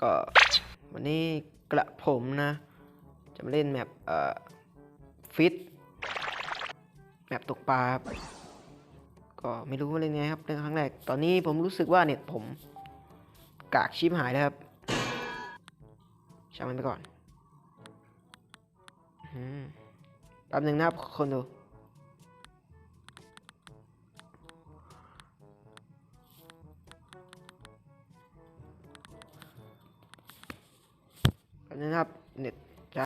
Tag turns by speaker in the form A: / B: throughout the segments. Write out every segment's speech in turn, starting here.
A: ก็วันนี้กระผมนะ จะมาเล่นแมปเอ่อฟิตแมปตกปลาครับก็ไม่รู้ว่าเล่นไงครับเล่นครั้งแรก ตอนนี้ผมรู้สึกว่าเน็ตผมกากชิปหายแล้วครับช่างมันไปก่อนอืมแป๊บหนึ่งนะครับคนดู นะครับเน็ตจะ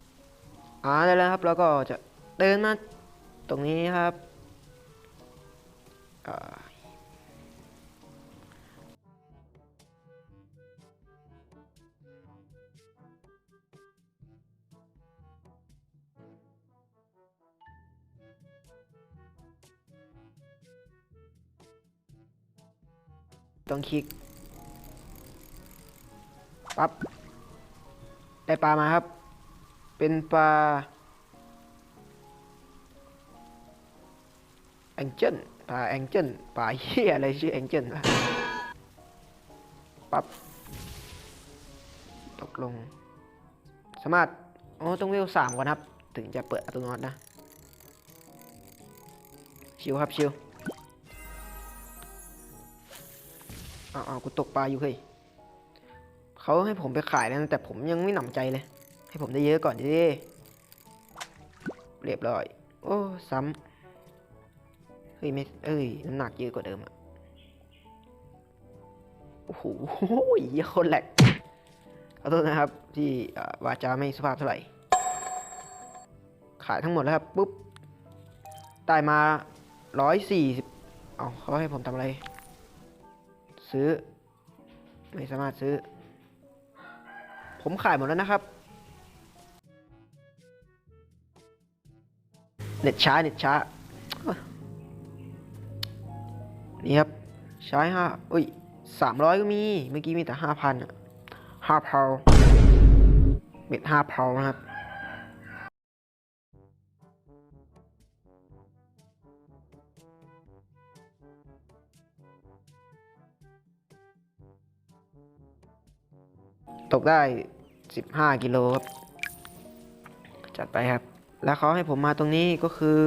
A: อ่าได้แล้วครับแล้วก็จะเดินมาตรงนี้ครับต้องคลิกปั๊บ ได้ปลามาครับ เป็นปลาแองเจิลปลาแองเจิลปลาเฮียอะไรชื่อแองเจิลปั๊บตกลง สามารถโอ้ต้องเวลสามก่อนครับ ถึงจะเปิดอัตโนมัตินะ ชิวครับชิวเอาเอากูตกปลาอยู่เฮ้ย เขาให้ผมไปขายนะแต่ผมยังไม่หนำใจเลย ให้ผมได้เยอะก่อนดิเรียบร้อย โอ้ซ้ำเฮ้ยไม่เอ้ยน้ำหนักเยอะกว่าเดิมอะโอ้โหเยอะคนแหลกขอโทษนะครับ ที่เอ่อวาจาไม่สุภาพเท่าไหร่ ขายทั้งหมดแล้วครับปุ๊บได้มาร้อยสี่สิบเอาเขาให้ผมทำอะไร ซื้อ ไม่สามารถซื้อ ผมขายหมดแล้วนะครับ เน็ตช้าเน็ตช้า นี่ครับ ใช้ห้าอุ้ยสามร้อยก็มี เมื่อกี้มีแต่ห้าพันอะห้าพาวเบ็ดห้าพาวนะครับ ตกได้ 15 กิโลครับ จัดไปครับ แล้วเขาให้ผมมาตรงนี้ก็คือ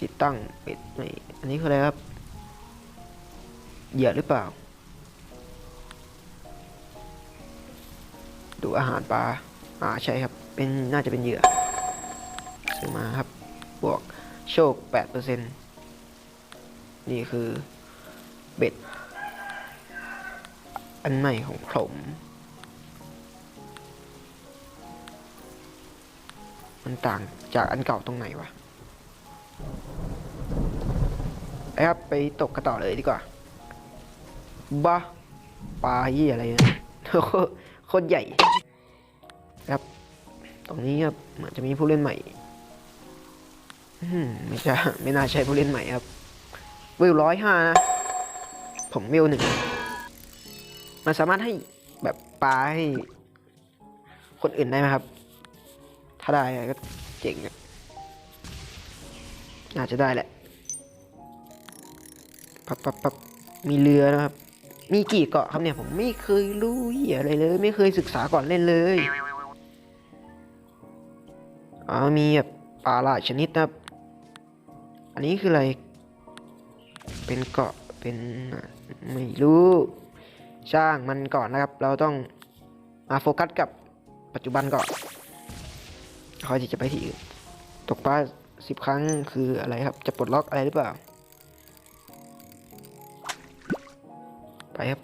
A: ติดตั้งเป็ดไม่อันนี้คืออะไรครับ เหยื่อหรือเปล่า ดูอาหารปลา อ่าใช่ครับ เป็นน่าจะเป็นเหยื่อซื้อมาครับ บวกโชค 8%นี่คือเบ็ด อันใหม่ของผมมันต่างจากอันเก่าตรงไหนวะไปครับไปตกกระต่อเลยดีกว่าบ้าปลาเยี่อะไรเนี่ยโคตรใหญ่ครับ ตรงนี้ครับเหมือนจะมีผู้เล่นใหม่ไม่ใช่ไม่น่าใช่ผู้เล่นใหม่ครับวิวร้อยห้านะ ผมวิวหนึ่ง มันสามารถให้แบบปลาให้คนอื่นได้ไหมครับ ถ้าได้ก็เจ๋งอะน่าจะได้แหละปับปับปับมีเรือนะครับ มีกี่เกาะครับเนี่ยผมไม่เคยรู้เหี้ยอะไรเลย ไม่เคยศึกษาก่อนเล่นเลยอ๋อมีแบบปลาหลายชนิดนะครับ อันนี้คืออะไร เป็นเกาะเป็นไม่รู้ ช่างมันก่อนนะครับ เราต้องมาโฟกัสกับปัจจุบันก่อนคอยที่จะไปที่อื่นตกปลาสิบครั้งคืออะไรครับ จะปลดล็อกอะไรหรือเปล่า ไปครับ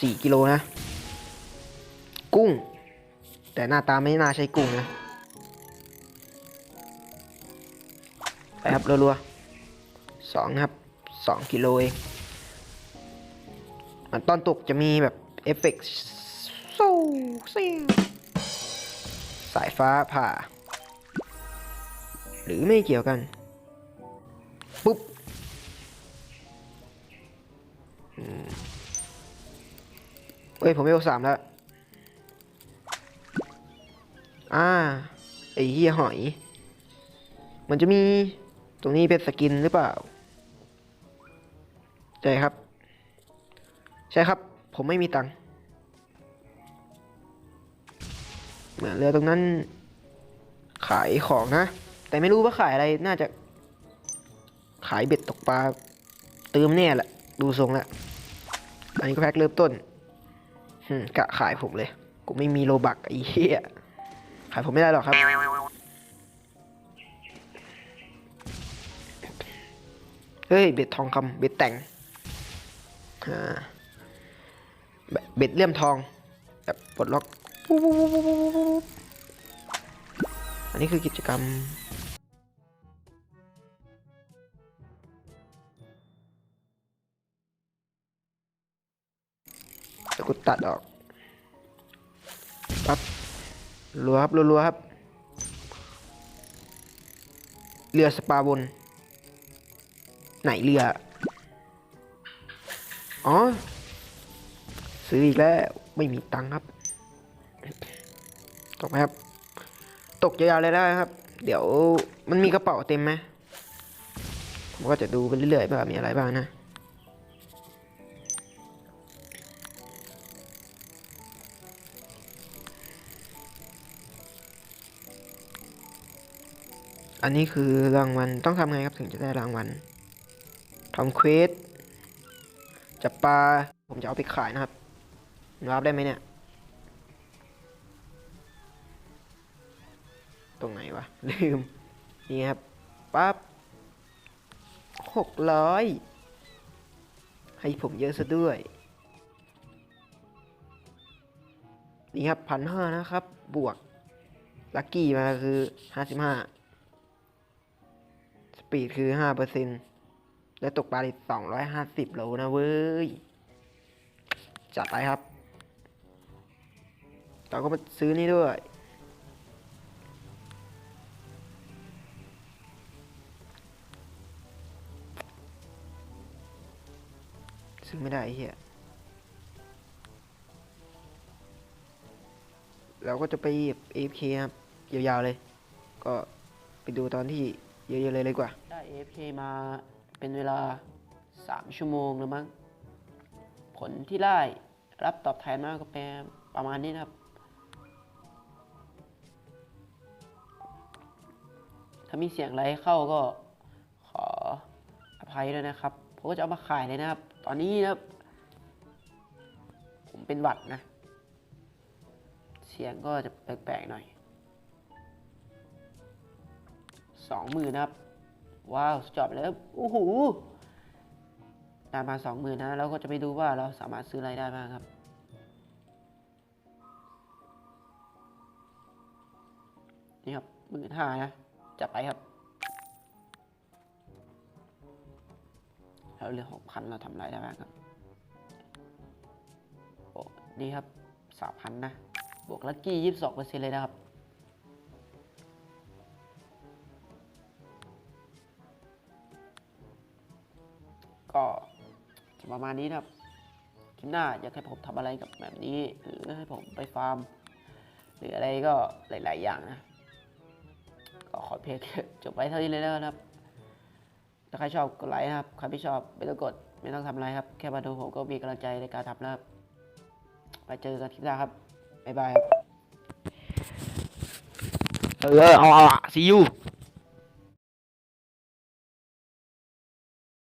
A: สี่กิโลนะ กุ้ง แต่หน้าตาไม่น่าใช่กุ้งนะ ไปครับรัวๆสองครับสองกิโลเอง ตอนตกจะมีแบบเอฟเฟกต์โซ่ซิวสายฟ้าผ่า หรือไม่เกี่ยวกัน ปุ๊บอเฮ้ย ผมไม่เอาสามแล้ว อ่า ไอ้เหี้ยหอย มันจะมีตรงนี้เป็นสกินหรือเปล่า ใช่ครับ ใช่ครับ ผมไม่มีตังค์เรือตรงนั้น ขายของนะ แต่ไม่รู้ว่าขายอะไรน่าจะ ขายเบ็ดตกปลาเติมแน่แหละ ดูทรงและอันนี้ก็แพ็คเริ่มต้นกะขายผมเลย กูไม่มีโลบักไอ้เหี้ยขายผมไม่ได้หรอกครับ เฮ้ย เบ็ดทองคำเบ็ดแต่งอ่า เบ็ดเลี่ยมทองแบบปลดล็อกอันนี้คือกิจกรรมจะกูตัดออกปั๊บรัวครับรัวครับ เรือสปาบน ไหนเรือ อ๋อ ซื้ออีกแล้ว ไม่มีตังค์ครับ ตกไหมครับ ตกยาวๆเลยได้ครับ เดี๋ยวมันมีกระเป๋าเต็มไหมผมก็จะดูไปเรื่อยๆว่ามีอะไรบ้างนะอันนี้คือรางวัลต้องทำไงครับถึงจะได้รางวัลทำเควสจับปลาผมจะเอาไปขายนะครับ รับได้ไหมเนี่ย ตรงไหนวะ ลืม นี่ครับ ปั๊บหกร้อยให้ผมเยอะซะด้วย นี่ครับพันห้านะครับ บวก ลัคกี้มาคือห้าสิบห้าสปีดคือห้าเปอร์เซ็นและตกปลาอีกสองร้อยห้าสิบโลนะเว้ย จัดไปครับ เราก็มาซื้อนี่ด้วย ซื้อไม่ได้เฮียเราก็จะไปเอฟเคครับ ยาวๆเลย ก็ไปดูตอนที่เยอะๆเลยเลยกว่า
B: ได้ AFK มาเป็นเวลา 3 ชั่วโมงแล้วมั้ง ผลที่ได้รับตอบแทนมากก็เป็นประมาณนี้นะครับ ถ้ามีเสียงอะไรเข้าก็ขออภัยด้วยนะครับ ผมก็จะเอามาขายเลยนะครับ ตอนนี้นะครับ ผมเป็นหวัดนะ เสียงก็จะแปลกๆหน่อยสองหมื่นนะครับ ว้าวสุดยอดไปแล้วโอ้โหได้มาสองหมื่นนะเราก็จะไปดูว่าเราสามารถซื้ออะไรได้บ้างครับนี่ครับหมื่นห้านะ จับไปครับ แล้วเหลือหกพันเราทำอะไรได้บ้างครับ โอ้นี่ครับสามพันนะ บวกลัคกี้ยี่สิบสองเปอร์เซ็นต์เลยนะครับ ก็ประมาณนี้นะครับคลิปหน้าอยากให้ผมทำอะไรกับแบบนี้ หรือให้ผมไปฟาร์ม หรืออะไรก็หลาย ๆ อย่างนะ อเพจจบไว้เท่านี้เลยแล้วครับ ถ้าใครชอบกดไลค์ครับ ใครไม่ชอบไม่ต้องกด ไม่ต้องทำอะไรครับ แค่มาดูผมก็มีกำลังใจในการทำแล้วครับ ไปเจอกันคลิปหน้าครับ บ๊ายบายครับ
A: เออเอาเอาซีอู